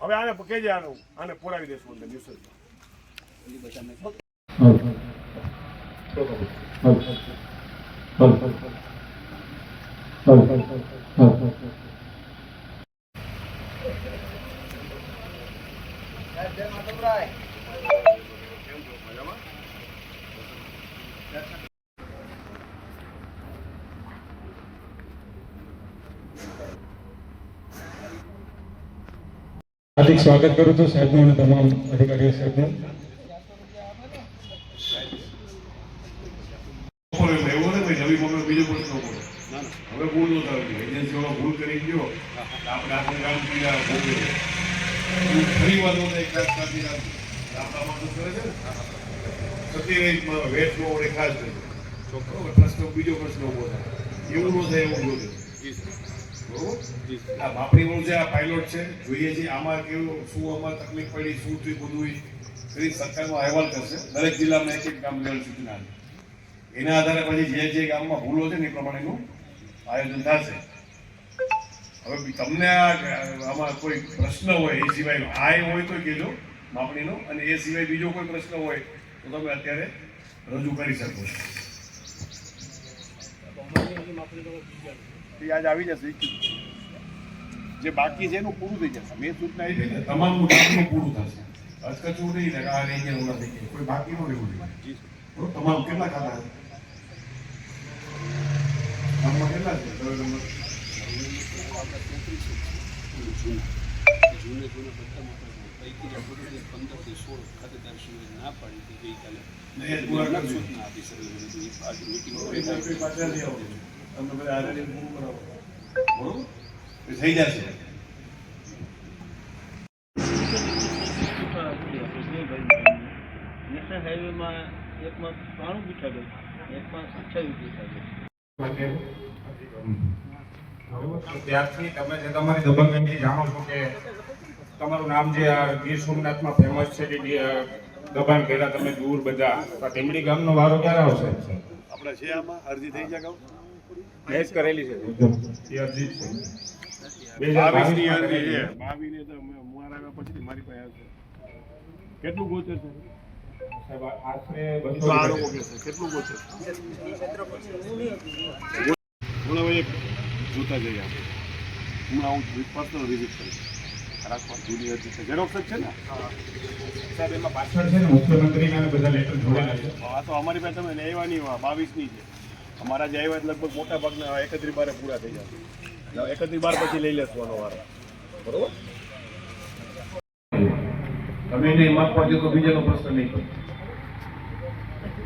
હવે આને કેજે આનું આને પુરાવી દેશું અંદર હાર્દિક સ્વાગત કરું છું સાહેબનું અને તમામ અધિકારીઓ સાહેબનું. આપણે આપણે કામ કર્યા ભોગવે ફરી ખાસ આપણા માણસો કરે છે ને સત્યરેજમાં વેટ નો વડે ખાસ કરી બરોબર પ્રશ્ન બીજો પ્રશ્ન ઊભો એવું ન થાય એવું જોયું આ બાપરીનું જે આ પાયલોટ છે જોઈએ છીએ આમાં કેવું શું આમાં તકલીફ પડી શું થયું બધું કરી સરકારનો અહેવાલ કરશે. દરેક જિલ્લામાં એક એક ગામ લેવલ સૂચના એના આધારે પછી જે જે ગામમાં ભૂલો છે ને એ પ્રમાણેનું આયોજન થશે. હવે તમને આ આમાં કોઈ પ્રશ્ન હોય એ સિવાય આ હોય તો કહેજો માપણીનો અને એ સિવાય બીજો કોઈ પ્રશ્ન હોય તો તમે અત્યારે રજૂ કરી શકો છો. એ આજ આવી જશે જે બાકી છે એનું પૂરું થઈ જશે. મેં સૂચના એ તમામ પૂરું થશે. અચકચું નહીં ને કે આ ઓલા થઈ ગયા કોઈ બાકી ન રહેવું નહીં? તમામ કેટલા ખાતા છે? ગામમાં કેટલા છે? સર્વે નંબર જૂને જૂને બધા પૈકી પંદરથી સોળ ખાતેદાર સુધી ના પાડી ગઈકાલે. સૂચના આપી મિટિંગ એ કોઈ પાછા નહીં તમે બધા હારે રહીને પૂરું કરાવો. બરોબર? એ થઈ જશે નેશનલ હાઈવેમાં એકમાં ત્રાણું બેઠા એકમાં અઠ્યાવીસ બેઠા ત્યારથી તમે જે તમારી દબંગગીરી જાણો છો કે તમારું નામ જે આ ગીર સોમનાથમાં ફેમસ છે કે જે, દબાણ કર્યા તમે દૂર બધા તો ટીમડી ગામનો વારો ક્યારે આવશે આપણે છે આમાં અરજી થઈ જાય મેચ કરેલી છે. એકદમ એ છે. તો આવ્યા પછી મારી પાસે આવશે કેટલું ગોચર કેટલું ગોચર હમણાં એક જોતા જઈએ આપણે. હમણાં હું પર્સનલ વિઝિટ કરીશ જૂની અરજી છે. ને? સાહેબ એમાં પાછળ છે ને મુખ્યમંત્રીના બધા લેટર જોડેલા છે. આ તો અમારી પાસે તમે આવ્યા નહીં બાવીસની છે. અમારા જે આવ્યા લગભગ મોટા ભાગના એકત્રી બારે પૂરા થઈ જશે. એકત્રી બાર પછી લઈ લેશું આનો બરોબર? તમે એને એમ આપવા તો બીજાનો પ્રશ્ન નહીં કરો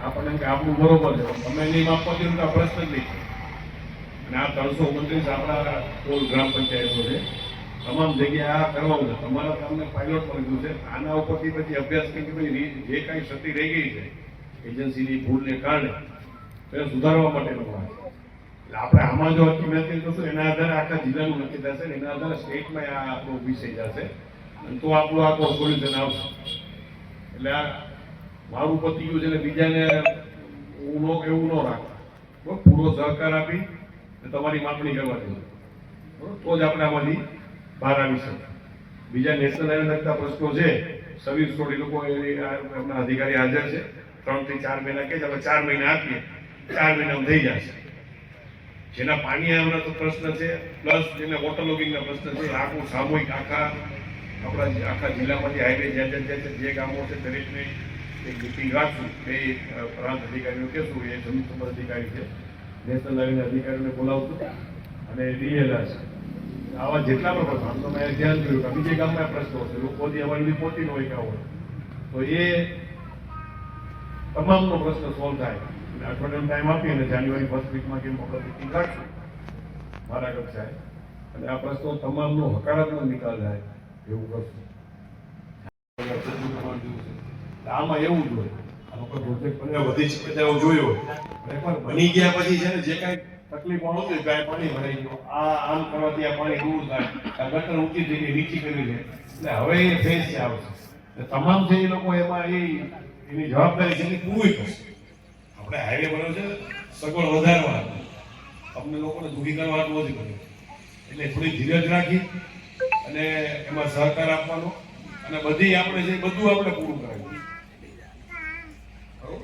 આપણને આપણું બરોબર છે તમે એને એમ આપવા તો આ પ્રશ્ન જ નહીં. અને આ ત્રણસો ઓગણત્રીસ આપણા કુલ ગ્રામ પંચાયતો છે. તમામ જગ્યાએ આ કરવાનું છે. તમારા તમને પાયલોટ પણ કીધું છે. આના ઉપરથી પછી અભ્યાસ કરી જે કાંઈ ક્ષતિ રહી ગઈ છે એજન્સીની ભૂલને કારણે તેને સુધારવા માટેનો વાત એટલે આપણે આમાં જો નક્કી કરશું, એના આધારે આખા જિલ્લાનું નક્કી થશે એના આધારે સ્ટેટમાં આ આપણો વિષય જશે. અને તો આપણું આ સોલ્યુશન આવશે. એટલે આ મારું પતિ ગયું છે ને બીજાને હું નો એવું ન બરાબર પૂરો સહકાર આપી અને તમારી માપણી કરવા બરોબર? તો જ આપણે આમાંથી બહાર આવી શકીએ. બીજા નેશનલ હાઈવે લગતા પ્રશ્નો છે. સવીર રોડ લોકો એમના અધિકારી હાજર છે. ત્રણથી ચાર મહિના કે ચાર મહિના આપીએ. ચાર મહિનામાં થઈ જશે. જેના પાણી આવવાના તો પ્રશ્ન છે પ્લસ જેને વોટર લોગિંગના પ્રશ્ન છે, આખું સામૂહિક આખા આપણા આખા જિલ્લામાંથી હાઈવે જ્યાં જ્યાં જ્યાં જે ગામો છે, દરેકને એક મિટિંગ રાખશું. બે પ્રાંત અધિકારીઓ કહેશું, એ જમીન સંબંધ અધિકારી છે. નેશનલ હાઈવેના અધિકારીઓને બોલાવશું અને ડીએલઆર છે. આવા જેટલા પણ પ્રશ્નો તો મેં ધ્યાન જોયું કે બીજે ગામમાં પ્રશ્નો છે લોકોથી અમારી પહોંચી ન હોય કે હોય તો એ તમામનો પ્રશ્ન સોલ્વ થાય. અને અઠવાડિયાનો ટાઈમ આપી અને જાન્યુઆરી ફર્સ્ટ વીકમાં કેમ મોકલ મિટિંગ રાખશું મારા કક્ષાએ અને આ પ્રશ્નો તમામનો હકારાત્મક નિકાલ થાય એવું કરશું. આમાં એવું જ હોય. આ લોકો પ્રોજેક્ટ બને વધી છે બધા પણ એકવાર બની ગયા પછી છે ને, જે કાંઈ તકલીફ હોય કાંઈ પાણી ભરાઈ ગયું. આ આમ કરવાથી આ પાણી થાય. ગટર ઊંચી થઈ ગઈ, નીચી કરી છે એટલે હવે એ ફેસ આવશે. તમામ છે એ લોકો એમાં એ એની જવાબદારી છે પૂરી કરશે. આપણે હાઈવે બન્યો છે, સગવડ વધારવા. અમને લોકોને દુઃખી કરવા નથી કર્યું એટલે થોડી ધીરજ રાખી અને એમાં સહકાર આપવાનો અને બધી આપણે જે બધું આપણે પૂરું કરાવ્યું.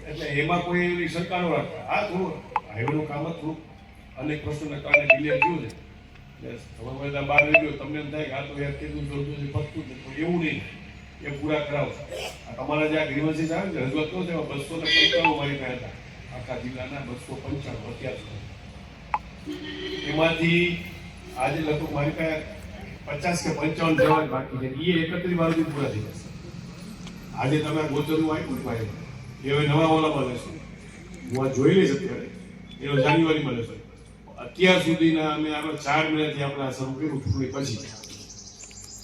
એટલે એમાં કોઈ એવી શંકા ન રાખતા આ થોડું હાઈવેનું કામ જ થોડું. અનેક વસ્તુને કારણે ક્લિયર થયું છે. એટલે તમે બધા બહાર ગયો તમને એમ થાય કે આ તો યાર કેટલું જોતું છે ફરતું છે એવું નહીં. એ પૂરા કરાવશો તમારા જે આ ગ્રીવન્સીસ આવે છે રજૂઆત કરો તેમાં બસો ને પંચાણું મારી પાસે હતા. આખા જિલ્લાના બસો પંચાણું અત્યાર સુધી એમાંથી આજે લગભગ મારી પાસે પચાસ કે પંચાવન જવા બાકી છે. એ એકત્રીસ સુધી પૂરા થઈ જશે. આજે તમે ગોચરનું આપ્યું ને ભાઈ, એ હવે નવા ઓલામાં લેશું હું આ જોઈ લઈશ અત્યારે. એનો જાન્યુઆરીમાં લેશો અત્યાર સુધીના અમે આપણે ચાર મહિનાથી આપણે આ શરૂ કર્યું ચૂંટણી પછી.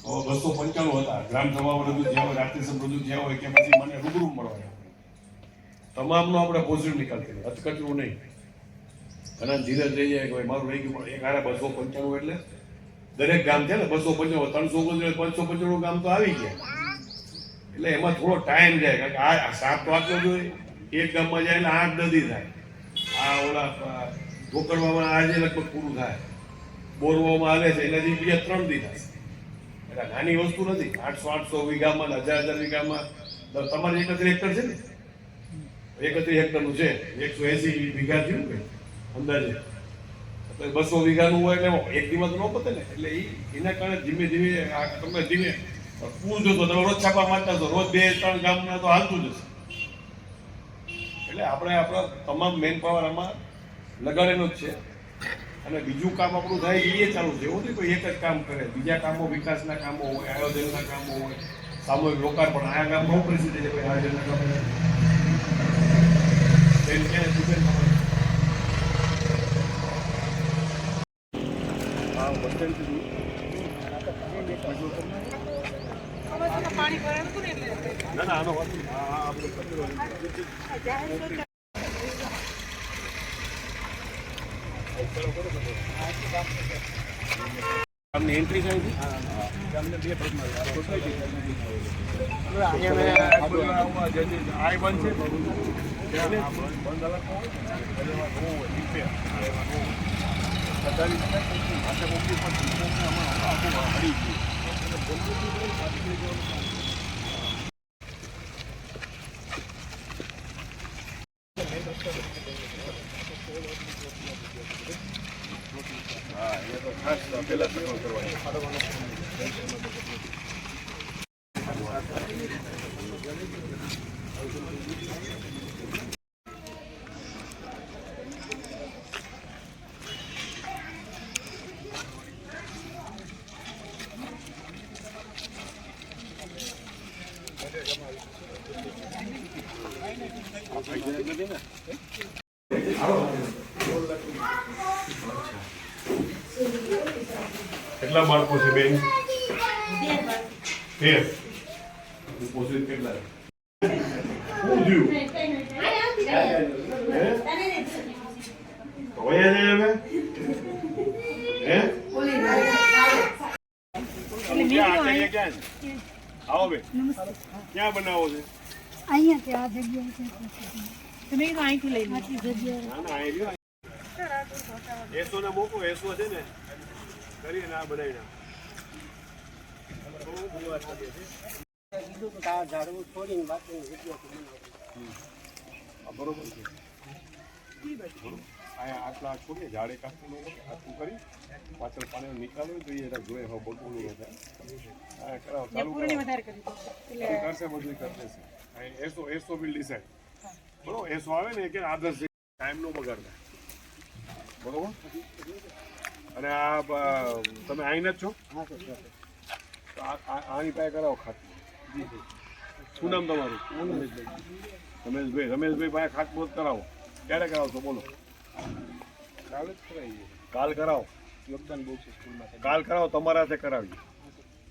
હવે બસો પંચાણું હતા. ગ્રામ સભામાં રજૂ થયા હોય રાત્રિ સભા રજૂ થયા હોય, કે પછી મને રૂબરૂ મળવા તમામનો આપણે પોઝિટિવ નિકાલ કરીએ. અતકચરું નહીં. ઘણા ધીરજ રહી જાય કે ભાઈ મારું રહી ગયું એક હારે બસો પંચાણું એટલે દરેક ગામ છે ને, બસો પંચાણું ત્રણસો પંચાણું પાંચસો પંચાણું ગામ તો આવી ગયા. એટલે એમાં થોડો ટાઈમ જાય, કારણ કે આ સાપ તો આટલો જોઈએ એક ગામમાં જાય એટલે આઠ નદી થાય. આ ઓલા ઢોકળવામાં આજે લગભગ પૂરું થાય. બોરવામાં આવે છે, એનાથી બીજા ત્રણ દી થાય. એટલે નાની વસ્તુ નથી. આઠસો આઠસો વીઘામાં હજાર હજાર વીઘામાં. તમારી તમારે એકર છે ને? એકત્રીસ હેક્ટરનું છે, એકસો એસી વીઘા થયું ને, અંદાજે. તો બસો વીઘાનું હોય એટલે એક દિવસ ન પતે ને, એટલે એ એના કારણે ધીમે ધીમે આ તમે ધીમે પૂર જોતો તમે રોજ છાપા મારતા છો રોજ બે, ત્રણ ગામના તો હાલતું જ એટલે આપણે આપણા તમામ મેન પાવર આમાં લગાડેલો જ છે. અને બીજું કામ આપણું થાય એ ચાલુ છે, એવું નહીં કોઈ એક જ કામ કરે. બીજા કામો વિકાસના કામો હોય, આયોજનના કામો હોય, સામૂહિક લોકાર્પણ, આ ગામ બહુ પ્રસિદ્ધ છે ભાઈ, આયોજનના કામો બેન ક્યાં છે? બેન તમારે? ના ના આનો વાંધો નહીં. આ- આ આપણો કચરો ગામની એન્ટ્રી થઈ હતી તમને બે ભાગમાં સોસાયટી આ બંધ છે. બંધ અલગ ખાસ પહેલા સગવડ કરવાની કેટલા બાળકો છે બેન? બે ડિપોઝિટ કેટલા? શું થયું? તો જાય હવે? હે? ક્યાં આચાર્ય ક્યાં છે? આવો બે ક્યાં બનાવો છે? અહીંયા કે આ જગ્યાએ છે. તમે કીધું અહીંથી લઈ આટલી ના ના અહીં એસો ને મોકો એસો છે ને. કરીને આ બનાવી નાખ આ બરોબર છે અહીંયા આટલા છોડીએ ઝાડે કાપતું ન હોય આટલું કરી પાછળ પાણીનો નિકાલ હોય તો એ એના જોડે હવે બગડું ન થાય આ કરાવો ચાલુ કરાવો એ કરશે બધું ઈ કરશે અહીં એસો એસો બિલ ડિસાઈડ બરોબર? એસો આવે ને કે આદર્શ ટાઈમ નો બગાડ થાય. બરોબર? અને આ તમે આવીને જ છો? તો આ- આ- આની પાસે કરાવો ખાતું શું નામ તમારું? રમેશભાઈ. રમેશભાઈ. પાસે ખાતમુહૂર્ત કરાવો. ક્યારે કરાવશો બોલો? કાલ જ કરાવીએ. કાલ કરાવો. યોગદાન બહુ છે સ્કૂલમાં કાલ કરાવો તમારા હાથે કરાવીએ.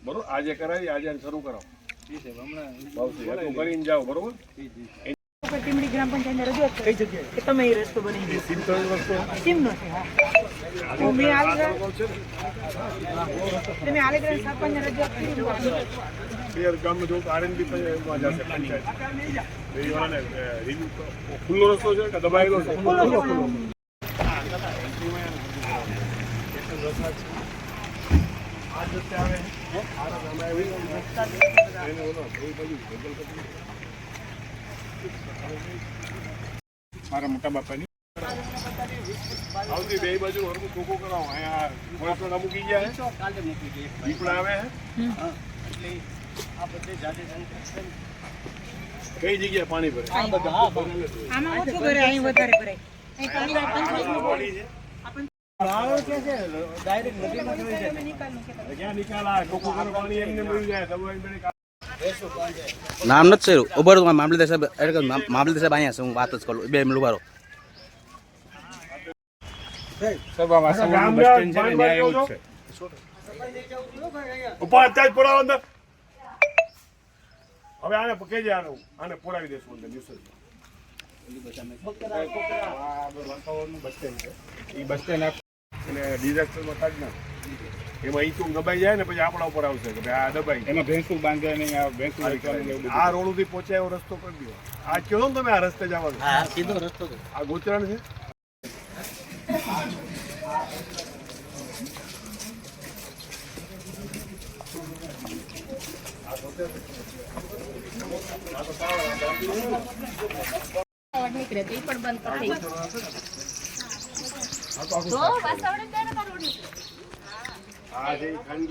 બરોબર? આજે કરાવી આજે શરૂ કરાવો. ભાવથી કરીને જાઓ બરોબર? ટીમડી ગ્રામ પંચાયતને રજૂઆત કરી. જગ્યાએ? કે તમે એ રસ્તો બની ગયો સિત્તેર વસ્તુ ટીમનો છે હા. મેં આલેગ્રા તમે આલેગ્રા સરપંચને રજૂઆત કરી આરએનબી માં જશે પંચાયત. રિવ્યુ તો ખુલ્લો રસ્તો છે કે દબાયેલો છે? ખુલ્લો ખુલ્લો જ રસ્તા છે. આ જ આવે. આ રસ્તે અમે આવી એને ઓલો એ બાજુ ભેગલ કરી મારા મોટા બાપાની. આવતી બે બાજુ હરકું ચોખ્ખું કરાવો. અહીંયા મૂકી ગયા છે. કાલે મૂકી દઈએ દીપડા આવે છે. એટલે આ બધે જાતે કઈ જગ્યાએ પાણી ભરે આમાં ઓછું ભરે અહીં વધારે ભરે અહીં પાણી પંચાયતનું પાણી છે ક્યાં નિકાલ આ ચોખ્ખું પાણી એમને મળી જાય નામ નથી કર્યું ઊભા રહો મામલતદાર સાહેબ એટલે મામલતદાર સાહેબ અહીંયા છે હું વાત જ કરું. બે મિનિટ ઊભા રહો. અંદર. હવે આને કેજે આને આને પોડાવી દેશું અંદર ન્યુસન્સ બસ સ્ટેન્ડ છે. એ બસ સ્ટેન્ડ અને ડિઝાસ્ટરમાં કાઢ નાખ. એમાં ઈચું દબાઈ જાય ને પછી આપણા ઉપર આવશે કે ભાઈ આ દબાઈ. એમાં ભેંસું બાંધે નહીં આ ભેંસું આ રોડ સુધી પહોંચાય એવો રસ્તો કરી દો. આ કયો ને તમે આ રસ્તે જવા હા સીધો રસ્તો આ ગોચરણ છે નીકળે. તો એ પણ બંધ કરી દઈએ. આ જે ખાનગી